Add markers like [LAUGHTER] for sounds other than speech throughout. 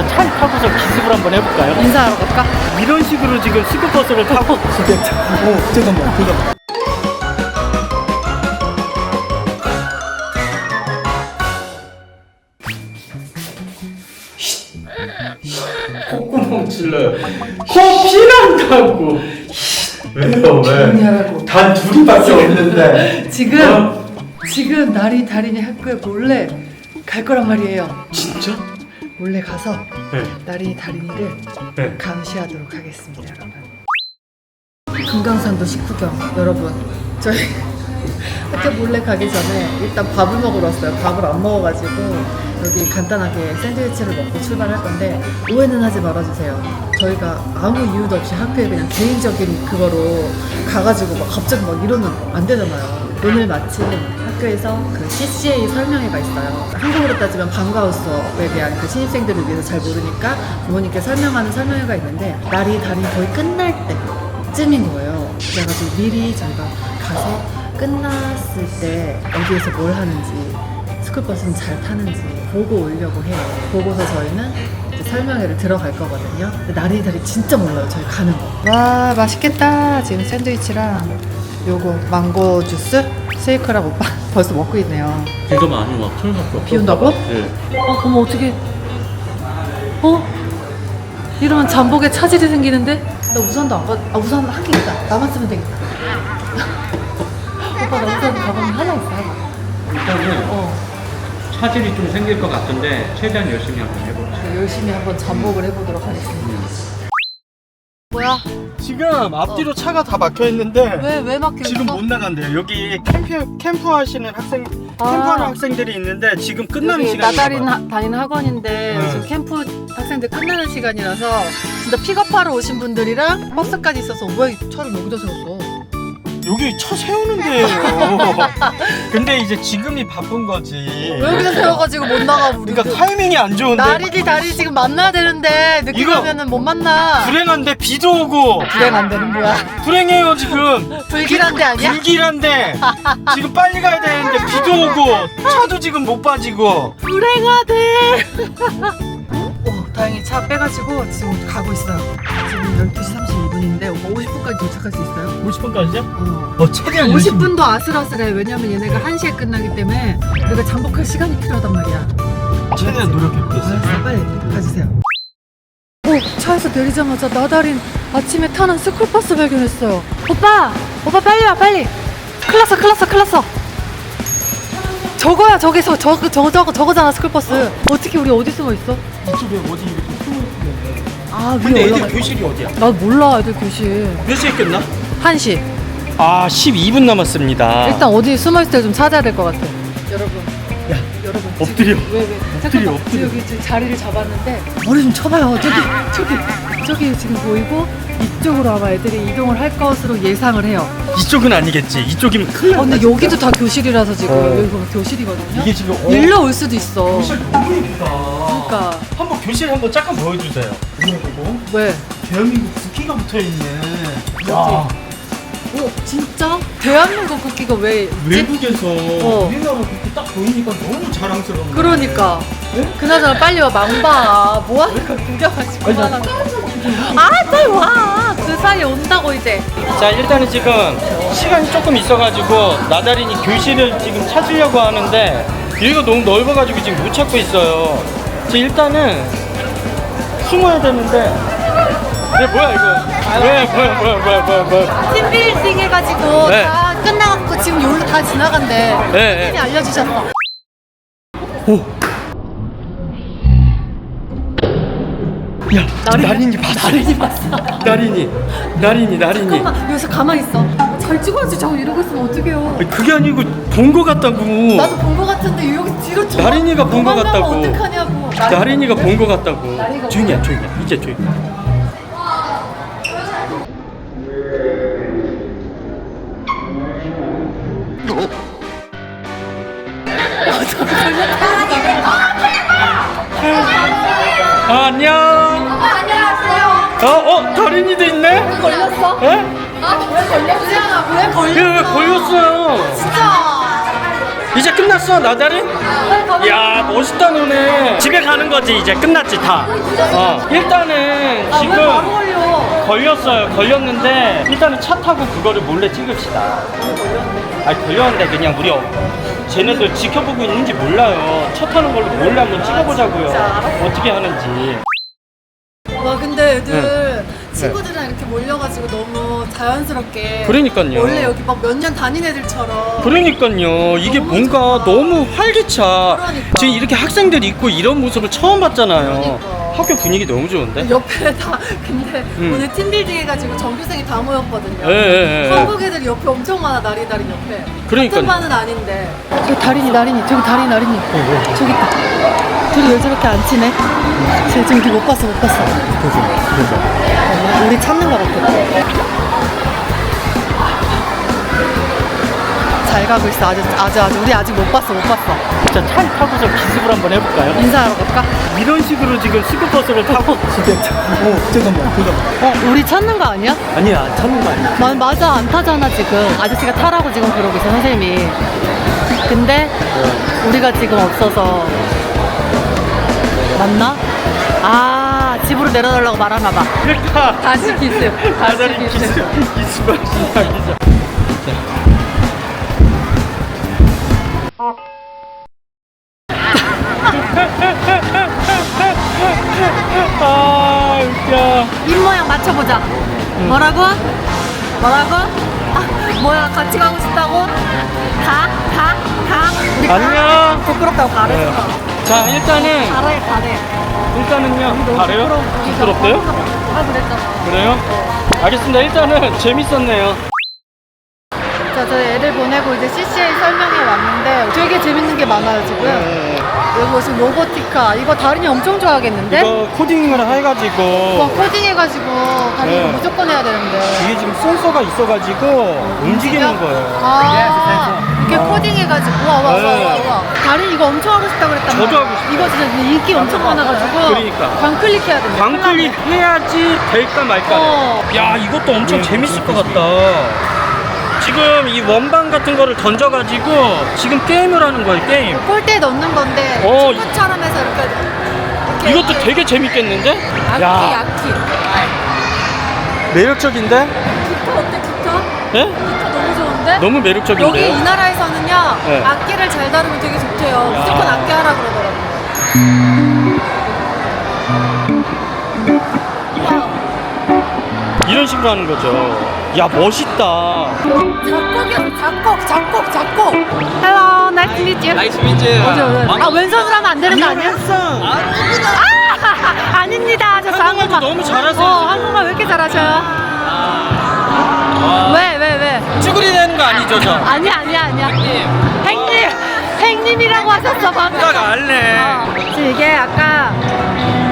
진짜 차에 타고서 기습을 한번 해볼까요? 인사하러 갈까? 이런 식으로 지금 시급버스를 타고 [LAUGHS] 지금 어 잠깐만 잠깐만 콧구멍 찔러요 코 피난다고 왜요 왜? 단 둘이밖에 없는데 지금 지금 나리 다린이 학교에 몰래 갈 거란 말이에요. 진짜? 몰래 가서 네. 나리 다린이를 네. 감시하도록 하겠습니다, 여러분. 금강산도 식후경 여러분 저희 [LAUGHS] 학교 몰래 가기 전에 일단 밥을 먹으러 왔어요. 밥을 안 먹어가지고 여기 간단하게 샌드위치를 먹고 출발할 건데 오해는 하지 말아주세요. 저희가 아무 이유도 없이 학교에 그냥 개인적인 그거로 가가지고 막 갑자기 막 이러면 안 되잖아요. 오늘 마침 학교에서 그 CCA 설명회가 있어요. 한국으로 따지면 방과후 수업에 대한 그 신입생들을 위해서 잘 모르니까 부모님께 설명하는 설명회가 있는데 날이 달이 거의 끝날 때쯤인 거예요. 그래가지고 미리 저희가 가서 끝났을 때 어디에서 뭘 하는지 스쿨버스는 잘 타는지 보고 오려고 해요. 보고서 저희는 이제 설명회를 들어갈 거거든요. 근데 나리 다리 진짜 몰라요. 저희 가는 거. 와 맛있겠다. 지금 샌드위치랑 요거 망고 주스 쉐이크랑 오빠 [LAUGHS] 벌써 먹고 있네요. 비가 많이 와 털갖고 비 온다고? 네 어, 그럼 어떻게? 어? 이러면 잠복에 차질이 생기는데? 나 우산도 안 가. 아 우산 한 개 있다. 나만 쓰면 되겠다. [LAUGHS] 오빠 나 우산 가방 하나 있어. 하나. 일단은 어. 차질이 좀 생길 것 같은데 최대한 열심히 한번 해봅시다. 네, 열심히 한번 잠복을 해보도록 하겠습니다. 뭐야? 지금 앞뒤로 차가 다 막혀 있는데 왜 왜 막혀 지금 있어? 못 나간대요. 여기 캠프 캠프 하시는 학생 아. 캠프하는 학생들이 있는데 지금 끝나는 여기 시간이 나다린 하- 다니는 학원인데 네. 지금 캠프 학생들 끝나는 시간이라서 진짜 픽업하러 오신 분들이랑 버스까지 있어서 왜 차를 여기다 세웠어? 여기 차 세우는 데예요. [LAUGHS] 근데 이제 지금이 바쁜 거지. 왜 여기다 세워가지고 못 나가 우리? 그러니까 타이밍이 안 좋은데 나리디 다리 지금 만나야 되는데 늦게 이거 가면은 못 만나. 불행한데 비도 오고 불행 안 되는 거야. 불행해요 지금. 불길한데 아니야? 불길한데 [LAUGHS] 지금 빨리 가야 되는데 비도 오고 차도 지금 못 빠지고. 불행하대. 오, [LAUGHS] 다행히 차 빼가지고 지금 가고 있어요. 지금 12시 32분인데 오빠 50분까지 도착할 수 있어요? 50분까지요? 어. 어 최대한 열심히. 50분도 아슬아슬해. 왜냐면 얘네가 1시에 끝나기 때문에 우리가 잠복할 시간이 필요하단 말이야. 최대한 노력해보겠습니다. 알았어, 빨리 가주세요. 오, 차에서 내리자마자 나다린 아침에 타는 스쿨버스 발견했어요. 오빠! 오빠 빨리 와, 빨리! 큰일 났어, 큰일 났어, 큰일 났어! 저거야, 저기서, 저거, 저거, 저거, 저거잖아, 스쿨버스. 어떻게 우리 어디 숨어 있어? 이쪽에 어디 이렇게 숨어 있는 데. 아, 근데 위에 애들 올라가. 교실이 어디야? 나 몰라, 애들 교실. 몇 시에 끝나? 1시. 아 12분 남았습니다. 일단 어디 숨어 있을 때 좀 찾아야 될 것 같아. 여러분. 야, 여러분. 엎드려. 지금- 왜, 왜? 잠깐만. 엎드려. 지금 여기 지금 자리를 잡았는데. 머리 좀 쳐봐요. 저기, 저기, 저기 지금 보이고 이쪽으로 아마 애들이 이동을 할 것으로 예상을 해요. 이쪽은 아니겠지. 이쪽이면 큰일 어, 근데 여기도 다 교실이라서 지금 어. 여기가 교실이거든요. 이게 지금 어, 일로 올 수도 있어. 교실 너무 예쁘다. 그러니까 한번 교실 한번 잠깐 보여주세요. 이거 보고 왜? 대한민국 국기가 붙어 있네. 야 오, 진짜? 대한민국 국기가 왜? 있지? 외국에서 어. 우리나라 국기 딱 보이니까 너무 자랑스러운. 그러니까. 네? 그나저나 빨리 와 망봐. 뭐하는 거야 구경하지 그만하고. 아, 빨리 와. 그 사이에 온다고 이제. 자 일단은 지금 시간이 조금 있어가지고 나다린이 교실을 지금 찾으려고 하는데 여기가 너무 넓어가지고 지금 못 찾고 있어요. 자 일단은 숨어야 되는데. 네 뭐야 이거? 왜 뭐야 뭐야 뭐야 뭐야 뭐야? 팀빌딩 해가지고 네. 다 끝나갖고 지금 여기로 다 지나간대. 네, 팀이 네. 알려주셨어. 오. 야, 나린이- 나린이 봤어. 나린이 봤어. 나린이, 나린이, 나린이. 잠깐만 여기서 가만히 있어. 잘 찍어야지. 저거 이러고 있으면 어떡해요. 아니, 그게 아니고 본 거 같다고. 나도 본 거 같은데 여기 뒤로 저 나린이가 본거 같다고. 어떡하냐고. 나린이가 본 거 같다고. 조용히 해, 조용히 해. 이제 조용히. 해. 아, 안녕. 안녕하세요. 어, 어, 다린이도 있네? 걸렸어? 에? 아, 왜 걸렸지? 왜 왜, 걸렸어? 왜 걸렸어요? 진짜. 이제 끝났어 나다리? 야 멋있다 너네 집에 가는 거지 이제 끝났지 다 어. 일단은 아, 왜 지금? 걸렸어요 걸렸는데 일단은 차 타고 그거를 몰래 찍읍시다 아니 걸렸는데 그냥 우리 어, 쟤네들 지켜보고 있는지 몰라요 차 타는 걸로 몰래 한번 찍어보자고요. 어떻게 하는지 와 근데 애들 네. 친구들이랑 이렇게 몰려가지고 너무 자연스럽게 그러니까요. 원래 여기 막 몇 년 다닌 애들처럼 그러니까요 이게 너무 뭔가 좋다. 너무 활기차 그러니까. 지금 이렇게 학생들이 있고 이런 모습을 처음 봤잖아요 그러니까. 학교 분위기 너무 좋은데 옆에 다 근데 음. 오늘 팀빌딩 해가지고 전교생이 다 모였거든요. 예, 예, 예. 한국 애들 옆에 엄청 많아 나리 다리 옆에. 그러니까요. 같은 반은 아닌데. 저기 다린이 나린이 저기 다린이 나린이 어, 저기 있다. 둘이 왜 저렇게 안 친해? 쟤 지금 이렇게 못 봤어 못 봤어. 어, 우리 찾는 거 같아. 잘 가고 있어. 아주 아주 아주 우리 아직 못 봤어 못 봤어. 자 차를 타고서 기습을 한번 해볼까요? 인사하러 갈까? 이런 식으로 지금 스쿠버스를 타고? [LAUGHS] 어 잠깐만 잠깐만 어 우리 찾는 거 아니야? 아니야 찾는 거 아니야. 마, 맞아 안 타잖아 지금. 아저씨가 타라고 지금 그러고 있어 선생님이. 근데 우리가 지금 없어서. 맞나? 아 집으로 내려달라고 말하나 봐. 그러니까. 다시 기습 다시 기습. 기습 시작이죠 아 웃겨 입 모양 맞춰보자 뭐라고? 뭐라고? 아, 뭐야 같이 가고 싶다고? 가? 가? 가? 우리 가? 안녕. 부끄럽다고 가랬어 자 일단은 가래 가래 일단은요 잘해요? 부끄럽대요? 아 그랬잖아 그래요? 알겠습니다 일단은 재밌었네요 자, 저희 보내고 이제 CCA 설명회 왔는데 되게 재밌는 게 많아요, 지금. 여기 지금 로보티카. 이거 다린이 엄청 좋아하겠는데? 이거 코딩을 해가지고 와, 코딩 해가지고 다린이 네. 이거 무조건 해야 되는데. 이게 지금 센서가 있어가지고 움직이는 거예요 아, 이렇게 코딩 해가지고. 와, 와, 와, 네. 와, 와. 다린이 이거 엄청 하고 싶다고 그랬단 저도 말이야. 하고 싶어요. 이거 진짜 인기 엄청 많아가지고. 그러니까. 광클릭해야 된다. 광클릭 해야지 될까 말까 어. 야 이것도 엄청 재밌을 것 같다 지금 이 원반 같은 거를 던져가지고 지금 게임을 하는 거예요 게임 골대에 넣는 건데. 어, 축구처럼 해서 이렇게. 이렇게 이것도 이렇게 되게 재밌겠는데? 악기, 야 악기. 매력적인데? 기타 어때, 기타? 예? 기타 너무 좋은데? 너무 여기 매력적인데요? 이 나라에서는요 네. 악기를 잘 다루면 되게 좋대요 무조건 악기 하라 그러더라고요 이런 식으로 하는 거죠 야 멋있다 작곡이었어 작곡 작곡 작곡. Hello nice to meet you. 나이스 민지 어디 아 왼손으로 하면 안 되는 거 아니야? 아 [LAUGHS] 아닙니다. 저 한국말도 한국말. 너무 잘하세요, 어 지금. 한국말 왜 이렇게 잘하셔요? 왜 왜 왜? 쭈구리 되는 거 아니죠 저? [LAUGHS] 아니야 아니야 아니야. 행님. 행님이라고 하셨어 방금. 딱 알네. 어, 지금 이게 아까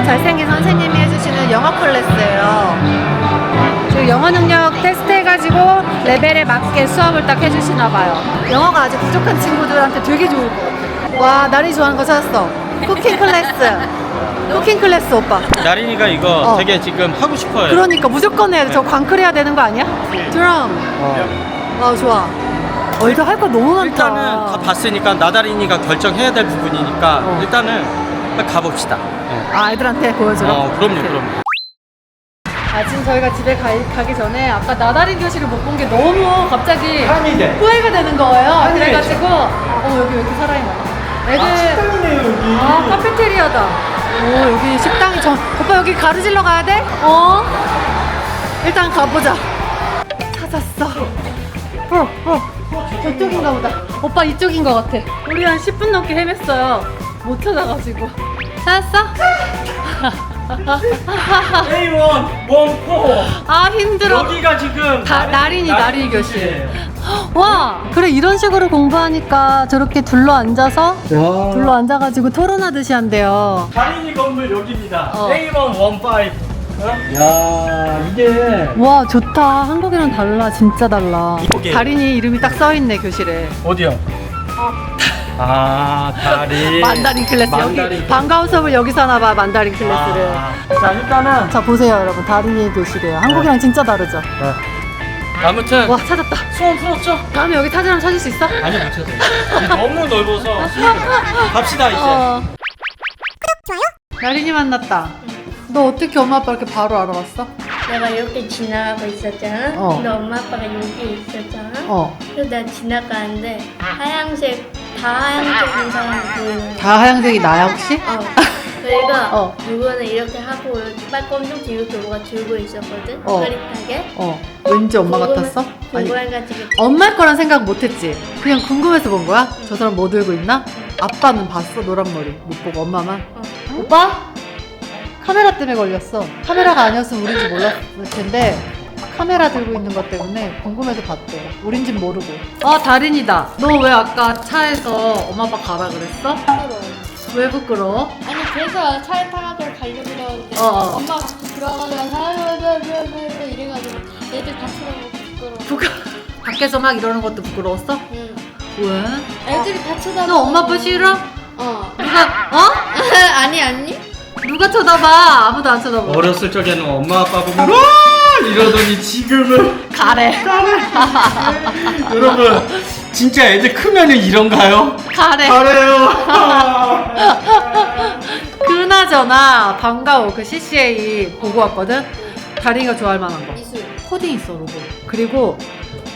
잘생긴 선생님이 해주시는 영어 클래스예요. 지금 영어 능력 테스트 해가지고 레벨에 맞게 수업을 딱 해주시나 봐요. 영어가 아직 부족한 친구들한테 되게 좋을 것 같아요. 와, 나리 좋아하는 거 찾았어. 쿠킹 클래스. [LAUGHS] 쿠킹 클래스 오빠. 나린이가 이거 어. 되게 지금 하고 싶어요 그러니까 무조건 해야 돼. 저 광클해야 되는 거 아니야? 드럼. 어. 아, 좋아. 어, 일단 할 거 너무 많다. 일단은 다 봤으니까 나다린이가 결정해야 될 부분이니까 어. 일단은 빨리 가봅시다 네. 아, 애들한테 보여주라. 어 그럼요 오케이. 그럼요 아 지금 저희가 집에 가, 가기 전에 아까 나다리 교실을 못 본 게 너무 갑자기. 후회가 되는 거예요. 그래가지고 어 여기 왜 이렇게 사람이 많아? 애들 식당이네요 여기 아 카페테리아다. 오 여기 식당이 전 오빠 여기 가르질러 가야 돼? 어? 일단 가보자. 찾았어. 어 어. 저쪽인가 보다. 오빠 이쪽인 것 같아. 우리 한 10분 넘게 헤맸어요. 못 찾아가지고. 찾았어? [LAUGHS] [LAUGHS] A1 원포 아 힘들어. 여기가 지금 다, 나린이 나린이 교실. 와 그래 이런 식으로 공부하니까 저렇게 둘러 앉아서 와 둘러 앉아가지고 토론하듯이 한대요. 다린이 건물 여기입니다 어. A1 15야 이게 와 좋다 한국이랑 달라 진짜 달라. 이쁘게. 다린이 이름이 딱 써있네 교실에. 어디요? 아 다리 [LAUGHS] 만다린 클래스 여기. 반가운 수업을 여기서 하나 봐 만다린 클래스를. 아, 자 일단은 자 보세요 여러분 다린이 교실이에요. 한국이랑 진짜 다르죠. 네. 아무튼 와 찾았다. 소원 풀었죠? 다음에 여기 찾으면 찾을 수 있어? 아니 못 찾아요. 너무 넓어서 [LAUGHS] 갑시다 이제. 어. 나린이 만났다. 너 어떻게 엄마 아빠 이렇게 바로 알아봤어? 내가 이렇게 지나가고 있었잖아. 어. 근데 엄마 아빠가 여기 있었잖아. 어. 그래서 내가 지나가는데 하얀색 다 하얀색인 사람이 보이는 거야. 다 하얀색이 나야 혹시? 어. [LAUGHS] 그러니까 어. 누구는 이렇게 하고 빨 검정 뒤로 뭐가 들고 있었거든. 어. 흐릿하게. 어. 왠지 엄마 같았어? 아니 궁금해가지고 엄마 거란 생각 못했지. 그냥 궁금해서 본 거야? 저 사람 뭐 들고 있나? 아빠는 봤어 노란 머리 못 보고 엄마만. 어. 오빠? 카메라 때문에 걸렸어. 카메라가 아니었으면 우린지 몰랐을 텐데 카메라 들고 있는 것 때문에 궁금해서 봤대. 우린진 모르고. 아 다린이다. 너 왜 아까 차에서 엄마 아빠 가라 그랬어? 왜 부끄러워? 아니 그래서 차에 타고 가려고 그러는데 어, 어. 엄마가 들어가면 사라라라라 이래가지고 애들 다 쳐다보고 부끄러워. 부끄 밖에서 막 이러는 것도 부끄러웠어? 응. 왜? 애들이 다 쳐다보고. 너 엄마 아빠 싫어? 어. 누가 어? [LAUGHS] 아니 아니. 누가 쳐다봐? 아무도 안 쳐다봐. 어렸을 적에는 엄마 아빠 보면 와 이러더니 지금은 가래. 여러분 진짜 애들 크면은 이런가요? 가래. 잘해요. 그나저나 반가워. 그 CCA 보고 왔거든. 다린이가 좋아할 만한 거. 미술. 코딩 있어 로봇. 그리고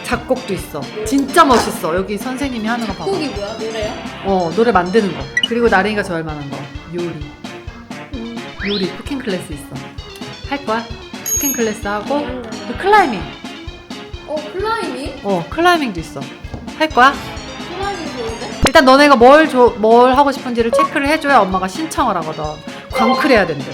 작곡도 있어. 진짜 멋있어. 여기 선생님이 하는 거 봐봐. 곡이 뭐야 노래야? 어 노래 만드는 거. 그리고 나린이가 좋아할 만한 거. 요리. 요리 쿠킹 클래스 있어. 할 거야? 쿠킹 클래스 하고 그 클라이밍. 어 클라이밍? 어 클라이밍도 있어. 할 거야? 클라이밍 좋은데? 일단 너네가 뭘, 줘, 뭘 하고 싶은지를 체크를 해줘야 엄마가 신청을 하거든. 광클해야 된대.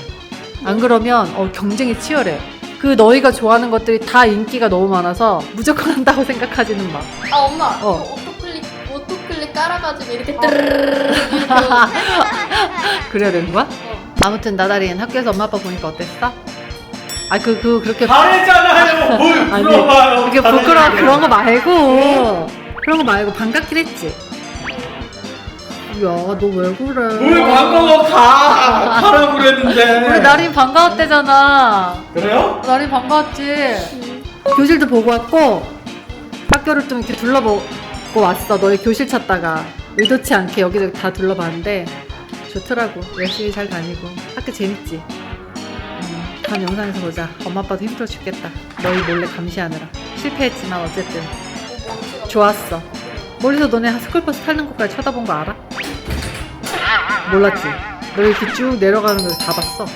안 그러면 어, 경쟁이 치열해. 그 너희가 좋아하는 것들이 다 인기가 너무 많아서 무조건 한다고 생각하지는 마. 아 엄마. 어. 어. 오토클릭 오토클릭 깔아가지고 이렇게 뜨르르르 이렇게. [LAUGHS] 그래야 되는 거야? 어. 아무튼 나다린 학교에서 엄마 아빠 보니까 어땠어? 아 그 그 그렇게 잘했잖아요. 뭘 [LAUGHS] 아니 부러워요. 그게 부끄러워 그런 거 말고 그런 거 말고 반갑긴 했지. 야 너 왜 그래? 뭘 반가워 가 가라고 그랬는데. 우리 나린 반가웠대잖아. 그래요? 나린 반가웠지. 교실도 보고 왔고 학교를 좀 이렇게 둘러보고 왔어. 너희 교실 찾다가 의도치 않게 여기저기 다 둘러봤는데 좋더라고. 열심히 잘 다니고 학교 재밌지. 음, 다음 영상에서 보자. 엄마 아빠도 힘들어 죽겠다. 너희 몰래 감시하느라 실패했지만 어쨌든 좋았어. 멀리서 너네 스쿨버스 타는 것까지 쳐다본 거 알아? 몰랐지. 너 이렇게 쭉 내려가는 걸 다 봤어. [LAUGHS]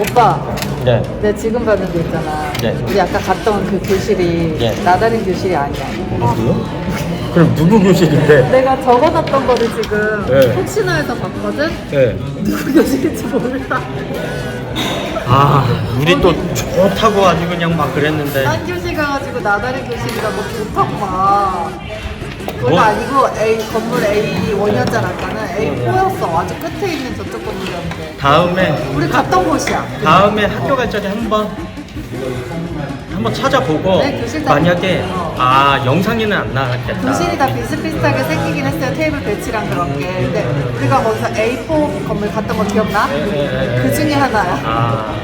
오빠, 네. 내가 지금 봤는 데 있잖아. 네. 우리 아까 갔던 그 교실이 예. 나다린 교실이 아니야. 누구요? [LAUGHS] 그럼 누구 교실인데? 내가 적어놨던 거를 지금 네. 혹시나 해서 봤거든? 네. 누구 교실인지 몰라. 아 우리 또 좋다고 아주 그냥 막 그랬는데. 딴 교실 가가지고 나다린 교실이라고 좋다고 막. 그거 뭐? 아니고 A 건물 A1이었잖아 아까는 A4였어 아주 끝에 있는 저쪽 건물이었는데 다음에 우리 갔던 곳이야 다음에 학교 갈 적에 한번 한번 찾아보고 네, 교실 만약에 어. 아 영상에는 안 나왔겠다. 교실이 다 비슷비슷하게 생기긴 했어요 테이블 배치랑 그런 게 근데 우리가 거기서 A4 건물 갔던 거 기억나? 네, 네, 네. 그 중에 하나야 아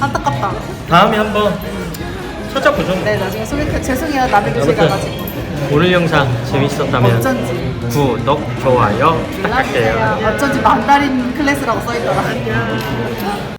안타깝다 다음에 한번 찾아보죠. 네 나중에 소개해 죄송해요 남의 교실 아무튼 가가지고 오늘 영상 재밌었다면 어쩐지 구독 좋아요 부탁할게요. 어쩐지 만다린 클래스라고 써있더라 [LAUGHS]